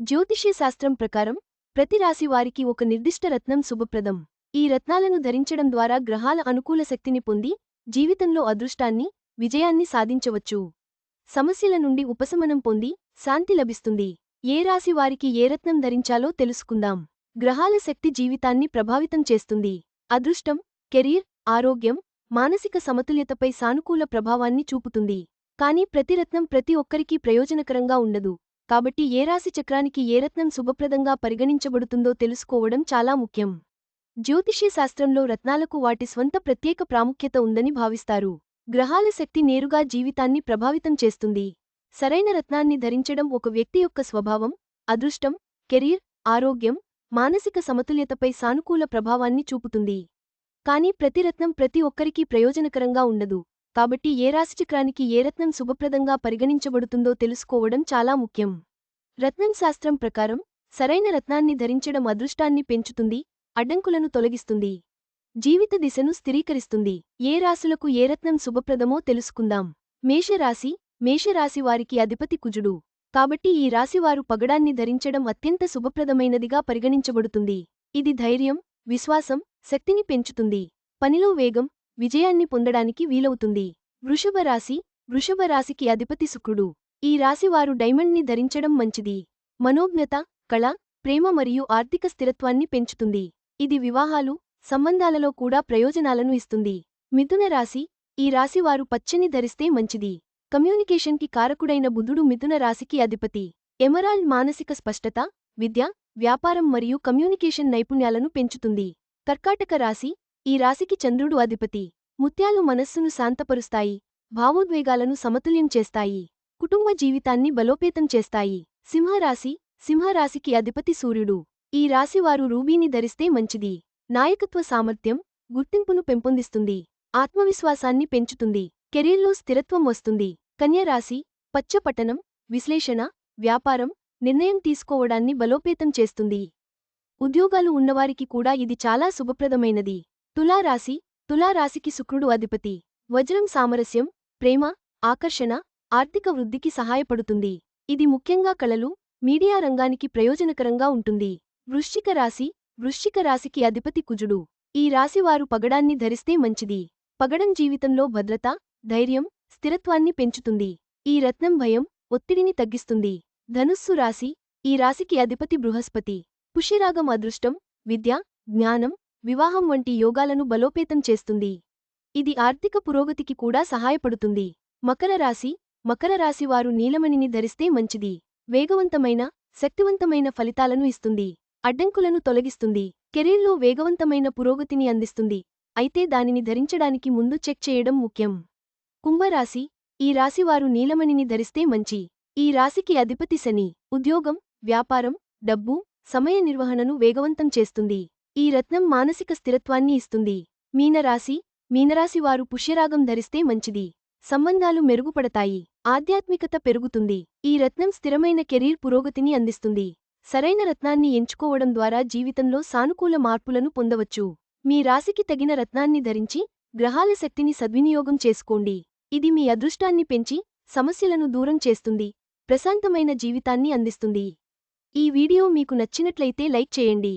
జ్యోతిష్య శాస్త్రం ప్రకారం ప్రతి రాశి వారికి ఒక నిర్దిష్ట రత్నం శుభప్రదం. ఈ రత్నాలను ధరించడం ద్వారా గ్రహాల అనుకూల శక్తిని పొంది జీవితంలో అదృష్టాన్ని విజయాన్ని సాధించవచ్చు. సమస్యల నుండి ఉపశమనం పొంది శాంతి లభిస్తుంది. ఏ రాశి వారికి ఏ రత్నం ధరించాలో తెలుసుకుందాం. గ్రహాల శక్తి జీవితాన్ని ప్రభావితం చేస్తుంది. అదృష్టం కెరీర్ ఆరోగ్యం మానసిక సమతుల్యతపై సానుకూల ప్రభావాన్ని చూపుతుంది. కానీ ప్రతి రత్నం ప్రతి ఒక్కరికీ ప్రయోజనకరంగా ఉండదు. కాబట్టి ఏ రాశి చక్రానికి ఏ రత్నం శుభప్రదంగా పరిగణించబడుతుందో తెలుసుకోవడం చాలా ముఖ్యం. జ్యోతిష్య శాస్త్రంలో రత్నాలకు వాటి స్వంత ప్రత్యేక ప్రాముఖ్యత ఉందని భావిస్తారు. గ్రహాల శక్తి నేరుగా జీవితాన్ని ప్రభావితం చేస్తుంది. సరైన రత్నాన్ని ధరించడం ఒక వ్యక్తి యొక్క స్వభావం అదృష్టం కెరీర్ ఆరోగ్యం మానసిక సమతుల్యతపై సానుకూల ప్రభావాన్ని చూపుతుంది. కానీ ప్రతి రత్నం ప్రతి ఒక్కరికీ ప్రయోజనకరంగా ఉండదు. కాబట్టి ఏ రాశిచక్రానికి ఏ రత్నం శుభప్రదంగా పరిగణించబడుతుందో తెలుసుకోవడం చాలా ముఖ్యం. రత్నం శాస్త్రం ప్రకారం సరైన రత్నాన్ని ధరించడం అదృష్టాన్ని పెంచుతుంది అడ్డంకులను తొలగిస్తుంది. జీవిత దిశను స్థిరీకరిస్తుంది. ఏ రాశులకు ఏ రత్నం శుభప్రదమో తెలుసుకుందాం. మేషరాశి మేషరాశి వారికి అధిపతి కుజుడు. కాబట్టి ఈ రాశివారు పగడాన్ని ధరించడం అత్యంత శుభప్రదమైనదిగా పరిగణించబడుతుంది. ఇది ధైర్యం విశ్వాసం శక్తిని పెంచుతుంది. పనిలో వేగం విజయాన్ని పొందడానికి వీలవుతుంది. వృషభ రాశి వృషభ రాశికి అధిపతి శుక్రుడు. ఈ రాశివారు డైమండ్ని ధరించడం మంచిది. మనోజ్ఞత కళ ప్రేమ మరియు ఆర్థిక స్థిరత్వాన్ని పెంచుతుంది. ఇది వివాహాలు సంబంధాలలో కూడా ప్రయోజనాలను ఇస్తుంది. మిథున రాశి ఈ రాశివారు పచ్చని ధరిస్తే మంచిది. కమ్యూనికేషన్కి కారకుడైన బుధుడు మిథున రాశికి అధిపతి. ఎమరాల్డ్ మానసిక స్పష్టత విద్య వ్యాపారం మరియు కమ్యూనికేషన్ నైపుణ్యాలను పెంచుతుంది. కర్కాటక రాశి ఈ రాశికి చంద్రుడు అధిపతి. ముత్యాలు మనస్సును శాంతపరుస్తాయి. భావోద్వేగాలను సమతుల్యం చేస్తాయి. కుటుంబ జీవితాన్ని బలోపేతం చేస్తాయి. సింహరాశి సింహరాశికి అధిపతి సూర్యుడు. ఈ రాశివారు రూబీని ధరిస్తే మంచిది. నాయకత్వ సామర్థ్యం గుర్తింపును పెంపొందిస్తుంది. ఆత్మవిశ్వాసాన్ని పెంచుతుంది. కెరీర్లో స్థిరత్వం వస్తుంది. కన్యరాశి పచ్చపట్టణం విశ్లేషణ వ్యాపారం నిర్ణయం తీసుకోవడాన్ని బలోపేతం చేస్తుంది. ఉద్యోగాలు ఉన్నవారికి కూడా ఇది చాలా శుభప్రదమైనది. తులారాశి తులారాశికి శుక్రుడు అధిపతి. వజ్రం సామరస్యం ప్రేమ ఆకర్షణ ఆర్థిక వృద్ధికి సహాయపడుతుంది. ఇది ముఖ్యంగా కళలు మీడియా రంగానికి ప్రయోజనకరంగా ఉంటుంది. వృశ్చిక రాశి వృశ్చిక రాశికి అధిపతి కుజుడు. ఈ రాశివారు పగడాన్ని ధరిస్తే మంచిది. పగడం జీవితంలో భద్రత ధైర్యం స్థిరత్వాన్ని పెంచుతుంది. ఈ రత్నం భయం ఒత్తిడిని తగ్గిస్తుంది. ధనుస్సు రాశి ఈ రాశికి అధిపతి బృహస్పతి. పుష్యరాగం అదృష్టం విద్య జ్ఞానం వివాహం వంటి యోగాలను బలోపేతం చేస్తుంది. ఇది ఆర్థిక పురోగతికి కూడా సహాయపడుతుంది. మకర రాశి మకర రాశివారు నీలమణిని ధరిస్తే మంచిది. వేగవంతమైన శక్తివంతమైన ఫలితాలను ఇస్తుంది. అడ్డంకులను తొలగిస్తుంది. కెరీర్లో వేగవంతమైన పురోగతిని అందిస్తుంది. అయితే దానిని ధరించడానికి ముందు చెక్ చేయడం ముఖ్యం. కుంభరాశి ఈ రాశివారు నీలమణిని ధరిస్తే మంచి. ఈ రాశికి అధిపతి శని. ఉద్యోగం వ్యాపారం డబ్బు సమయ నిర్వహణను వేగవంతం చేస్తుంది. ఈ రత్నం మానసిక స్థిరత్వాన్ని ఇస్తుంది. మీనరాశి మీనరాశివారు పుష్యరాగం ధరిస్తే మంచిది. సంబంధాలు మెరుగుపడతాయి. ఆధ్యాత్మికత పెరుగుతుంది. ఈ రత్నం స్థిరమైన కెరీర్ పురోగతిని అందిస్తుంది. సరైన రత్నాన్ని ఎంచుకోవడం ద్వారా జీవితంలో సానుకూల మార్పులను పొందవచ్చు. మీ రాశికి తగిన రత్నాన్ని ధరించి గ్రహాల శక్తిని సద్వినియోగం చేసుకోండి. ఇది మీ అదృష్టాన్ని పెంచి సమస్యలను దూరం చేస్తుంది. ప్రశాంతమైన జీవితాన్ని అందిస్తుంది. ఈ వీడియో మీకు నచ్చినట్లయితే లైక్ చేయండి.